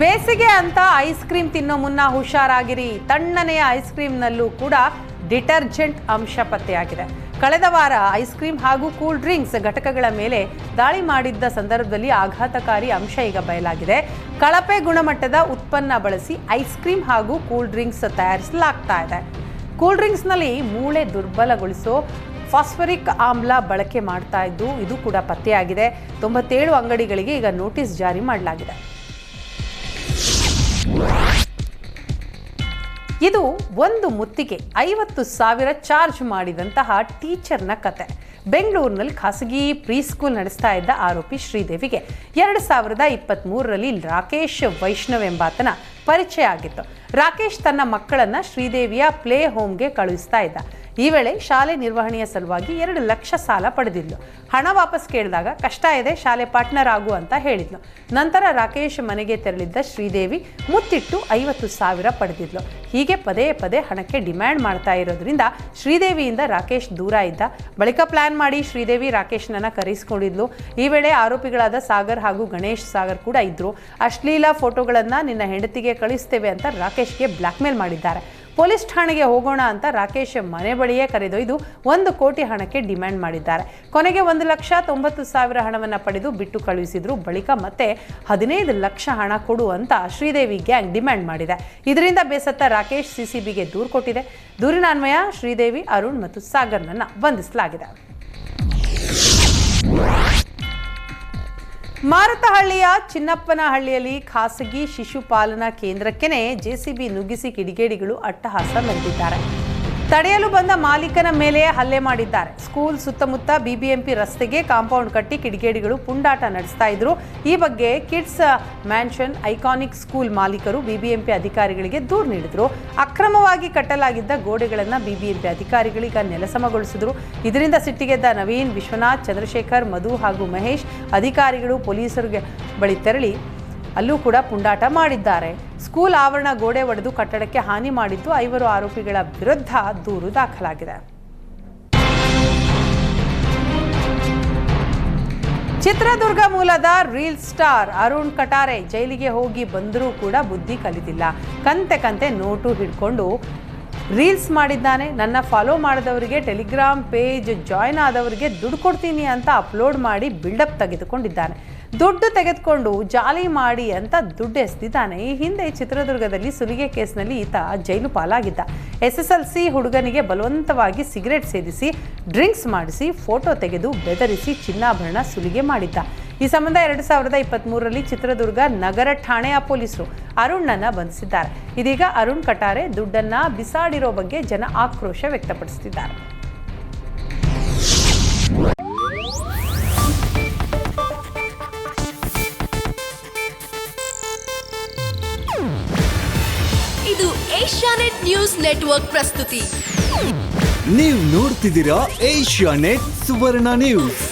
ಬೇಸಿಗೆ ಅಂತ ice cream ತಿನ್ನೋ ಮುನ್ನ ಹುಷಾರಾಗಿರಿ. ತಣ್ಣನೆಯ ಐಸ್ ಕ್ರೀಮ್ನಲ್ಲೂ ಕೂಡ ಡಿಟರ್ಜೆಂಟ್ ಅಂಶ ಪತ್ತೆಯಾಗಿದೆ. ಕಳೆದ ವಾರ ಐಸ್ ಕ್ರೀಮ್ ಹಾಗೂ ಕೂಲ್ ಡ್ರಿಂಕ್ಸ್ ಘಟಕಗಳ ಮೇಲೆ ದಾಳಿ ಮಾಡಿದ್ದ ಸಂದರ್ಭದಲ್ಲಿ ಆಘಾತಕಾರಿ ಅಂಶ ಈಗ ಬಯಲಾಗಿದೆ. ಕಳಪೆ ಗುಣಮಟ್ಟದ ಉತ್ಪನ್ನ ಬಳಸಿ ಐಸ್ ಕ್ರೀಮ್ ಹಾಗೂ ಕೂಲ್ ಡ್ರಿಂಕ್ಸ್ ತಯಾರಿಸಲಾಗ್ತಾ ಇದೆ. ಕೂಲ್ ಡ್ರಿಂಕ್ಸ್ನಲ್ಲಿ ಮೂಳೆ ದುರ್ಬಲಗೊಳಿಸೋ ಫಾಸ್ಫರಿಕ್ ಆಮ್ಲ ಬಳಕೆ ಮಾಡ್ತಾ ಇದ್ದು ಇದು ಕೂಡ ಪತ್ತೆಯಾಗಿದೆ. ತೊಂಬತ್ತೇಳು ಅಂಗಡಿಗಳಿಗೆ ಈಗ ನೋಟಿಸ್ ಜಾರಿ ಮಾಡಲಾಗಿದೆ. ಇದು ಒಂದು ಮುತ್ತಿಗೆ ಐವತ್ತು ಸಾವಿರ ಚಾರ್ಜ್ ಮಾಡಿದಂತಹ ಟೀಚರ್ನ ಕತೆ. ಬೆಂಗಳೂರಿನಲ್ಲಿ ಖಾಸಗಿ ಪ್ರೀ ಸ್ಕೂಲ್ ನಡೆಸ್ತಾ ಇದ್ದ ಆರೋಪಿ ಶ್ರೀದೇವಿಗೆ ಎರಡು ಸಾವಿರದ ಇಪ್ಪತ್ತ್ಮೂರರಲ್ಲಿ ರಾಕೇಶ್ ವೈಷ್ಣವ್ ಎಂಬಾತನ ಪರಿಚಯ ಆಗಿತ್ತು. ರಾಕೇಶ್ ತನ್ನ ಮಕ್ಕಳನ್ನ ಶ್ರೀದೇವಿಯ ಪ್ಲೇ ಹೋಮ್ಗೆ ಕಳುಹಿಸ್ತಾ ಇದ್ದ. ಈ ವೇಳೆ ಶಾಲೆ ನಿರ್ವಹಣೆಯ ಸಲುವಾಗಿ ಎರಡು ಲಕ್ಷ ಸಾಲ ಪಡೆದಿದ್ಲು. ಹಣ ವಾಪಸ್ ಕೇಳಿದಾಗ, ಕಷ್ಟ ಇದೆ, ಶಾಲೆ ಪಾರ್ಟ್ನರ್ ಆಗು ಅಂತ ಹೇಳಿದ್ಲು. ನಂತರ ರಾಕೇಶ್ ಮನೆಗೆ ತೆರಳಿದ್ದ ಶ್ರೀದೇವಿ ಮುತ್ತಿಟ್ಟು ಐವತ್ತು ಸಾವಿರ ಪಡೆದಿದ್ಲು. ಹೀಗೆ ಪದೇ ಪದೇ ಹಣಕ್ಕೆ ಡಿಮ್ಯಾಂಡ್ ಮಾಡ್ತಾ ಇರೋದ್ರಿಂದ ಶ್ರೀದೇವಿಯಿಂದ ರಾಕೇಶ್ ದೂರ ಇದ್ದ. ಬಳಿಕ ಪ್ಲಾನ್ ಮಾಡಿ ಶ್ರೀದೇವಿ ರಾಕೇಶ್ನನ್ನ ಕರೆಸಿಕೊಂಡಿದ್ಲು. ಈ ವೇಳೆ ಆರೋಪಿಗಳಾದ ಸಾಗರ್ ಹಾಗೂ ಗಣೇಶ್ ಸಾಗರ್ ಕೂಡ ಇದ್ರು. ಅಶ್ಲೀಲ ಫೋಟೋಗಳನ್ನ ನಿನ್ನ ಹೆಂಡತಿಗೆ ಕಳಿಸ್ತೇವೆ ಅಂತ ರಾಕೇಶ್ಗೆ ಬ್ಲಾಕ್ ಮೇಲ್ ಮಾಡಿದ್ದಾರೆ. ಪೊಲೀಸ್ ಠಾಣೆಗೆ ಹೋಗೋಣ ಅಂತ ರಾಕೇಶ್ ಮನೆ ಬಳಿಯೇ ಕರೆದೊಯ್ದು ಒಂದು ಕೋಟಿ ಹಣಕ್ಕೆ ಡಿಮ್ಯಾಂಡ್ ಮಾಡಿದ್ದಾರೆ. ಕೊನೆಗೆ ಒಂದು ಲಕ್ಷ ತೊಂಬತ್ತು ಸಾವಿರ ಹಣವನ್ನು ಪಡೆದು ಬಿಟ್ಟು ಕಳುಹಿಸಿದ್ರು. ಬಳಿಕ ಮತ್ತೆ ಹದಿನೈದು ಲಕ್ಷ ಹಣ ಕೊಡು ಅಂತ ಶ್ರೀದೇವಿ ಗ್ಯಾಂಗ್ ಡಿಮ್ಯಾಂಡ್ ಮಾಡಿದೆ. ಇದರಿಂದ ಬೇಸತ್ತ ರಾಕೇಶ್ ಸಿಸಿಬಿಗೆ ದೂರು ಕೊಟ್ಟಿದೆ. ದೂರಿನ ಅನ್ವಯ ಶ್ರೀದೇವಿ, ಅರುಣ್ ಮತ್ತು ಸಾಗರ್ನನ್ನು ಬಂಧಿಸಲಾಗಿದೆ. ಮಾರತಹಳ್ಳಿಯ ಚಿನ್ನಪ್ಪನಹಳ್ಳಿಯಲ್ಲಿ ಖಾಸಗಿ ಶಿಶುಪಾಲನಾ ಕೇಂದ್ರಕ್ಕೆನೆ ಜೆಸಿಬಿ ನುಗ್ಗಿಸಿ ಕಿಡಿಗೇಡಿಗಳು ಅಟ್ಟಹಾಸ ಮೆರೆದಿದ್ದಾರೆ ತಡೆಯಲು ಬಂದ ಮಾಲೀಕನ ಮೇಲೆ ಹಲ್ಲೆ ಮಾಡಿದ್ದಾರೆ. ಸ್ಕೂಲ್ ಸುತ್ತಮುತ್ತ ಬಿಬಿಎಂಪಿ ರಸ್ತೆಗೆ ಕಾಂಪೌಂಡ್ ಕಟ್ಟಿ ಕಿಡಿಗೇಡಿಗಳು ಪುಂಡಾಟ ನಡೆಸ್ತಾ ಇದ್ರು. ಈ ಬಗ್ಗೆ ಕಿಡ್ಸ್ ಮ್ಯಾನ್ಷನ್ ಐಕಾನಿಕ್ ಸ್ಕೂಲ್ ಮಾಲೀಕರು ಬಿಬಿಎಂಪಿ ಅಧಿಕಾರಿಗಳಿಗೆ ದೂರು ನೀಡಿದ್ರು. ಅಕ್ರಮವಾಗಿ ಕಟ್ಟಲಾಗಿದ್ದ ಗೋಡೆಗಳನ್ನು ಬಿಬಿಎಂಪಿ ಅಧಿಕಾರಿಗಳೀಗ ನೆಲಸಮಗೊಳಿಸಿದ್ರು. ಇದರಿಂದ ಸಿಟ್ಟಿಗೆದ್ದ ನವೀನ್, ವಿಶ್ವನಾಥ್, ಚಂದ್ರಶೇಖರ್, ಮಧು ಹಾಗೂ ಮಹೇಶ್ ಅಧಿಕಾರಿಗಳು ಪೊಲೀಸರಿಗೆ ಬಳಿ ತೆರಳಿ ಅಲ್ಲೂ ಕೂಡ ಪುಂಡಾಟ ಮಾಡಿದ್ದಾರೆ. ಸ್ಕೂಲ್ ಆವರಣ ಗೋಡೆ ಒಡೆದು ಕಟ್ಟಡಕ್ಕೆ ಹಾನಿ ಮಾಡಿದ್ದು ಐವರು ಆರೋಪಿಗಳ ವಿರುದ್ಧ ದೂರು ದಾಖಲಾಗಿದೆ. ಚಿತ್ರದುರ್ಗ ಮೂಲದ ರೀಲ್ ಸ್ಟಾರ್ ಅರುಣ್ ಕಟಾರೆ ಜೈಲಿಗೆ ಹೋಗಿ ಬಂದರೂ ಕೂಡ ಬುದ್ಧಿ ಕಲಿತಿಲ್ಲ. ಕಂತೆ ಕಂತೆ ನೋಟು ಹಿಡ್ಕೊಂಡು ರೀಲ್ಸ್ ಮಾಡಿದ್ದಾನೆ. ನನ್ನ ಫಾಲೋ ಮಾಡಿದವರಿಗೆ ಟೆಲಿಗ್ರಾಮ್ ಪೇಜ್ ಜಾಯ್ನ್ ಆದವರಿಗೆ ದುಡ್ಡು ಕೊಡ್ತೀನಿ ಅಂತ ಅಪ್ಲೋಡ್ ಮಾಡಿ ಬಿಲ್ಡಪ್ ತೆಗೆದುಕೊಂಡಿದ್ದಾನೆ. ದುಡ್ಡು ತೆಗೆದುಕೊಂಡು ಜಾಲಿ ಮಾಡಿ ಅಂತ ದುಡ್ಡು ಎಸೆದಿದ್ದಾನೆ. ಈ ಹಿಂದೆ ಚಿತ್ರದುರ್ಗದಲ್ಲಿ ಸುಲಿಗೆ ಕೇಸ್ನಲ್ಲಿ ಈತ ಜೈಲು ಪಾಲಾಗಿದ್ದ. ಎಸ್ ಎಸ್ ಎಲ್ ಸಿ ಹುಡುಗನಿಗೆ ಬಲವಂತವಾಗಿ ಸಿಗರೆಟ್ ಸೇದಿಸಿ, ಡ್ರಿಂಕ್ಸ್ ಮಾಡಿಸಿ, ಫೋಟೋ ತೆಗೆದು ಬೆದರಿಸಿ ಚಿನ್ನಾಭರಣ ಸುಲಿಗೆ ಮಾಡಿದ್ದ. ಈ ಸಂಬಂಧ ಎರಡು ಸಾವಿರದ ಇಪ್ಪತ್ತ್ಮೂರರಲ್ಲಿ ಚಿತ್ರದುರ್ಗ ನಗರ ಠಾಣೆಯ ಪೊಲೀಸರು ಅರುಣ್ನನ್ನ ಬಂಧಿಸಿದ್ದಾರೆ. ಇದೀಗ ಅರುಣ್ ಕಟಾರೆ ದುಡ್ಡನ್ನ ಬಿಸಾಡಿರೋ ಬಗ್ಗೆ ಜನ ಆಕ್ರೋಶ ವ್ಯಕ್ತಪಡಿಸುತ್ತಿದ್ದಾರೆ. ಇದು ಏಷ್ಯಾನೆಟ್ ನ್ಯೂಸ್ ನೆಟ್ವರ್ಕ್ ಪ್ರಸ್ತುತಿ. ನೀವು ನೋಡ್ತಿದ್ದೀರಾ ಏಷ್ಯಾನೆಟ್ ಸುವರ್ಣ ನ್ಯೂಸ್.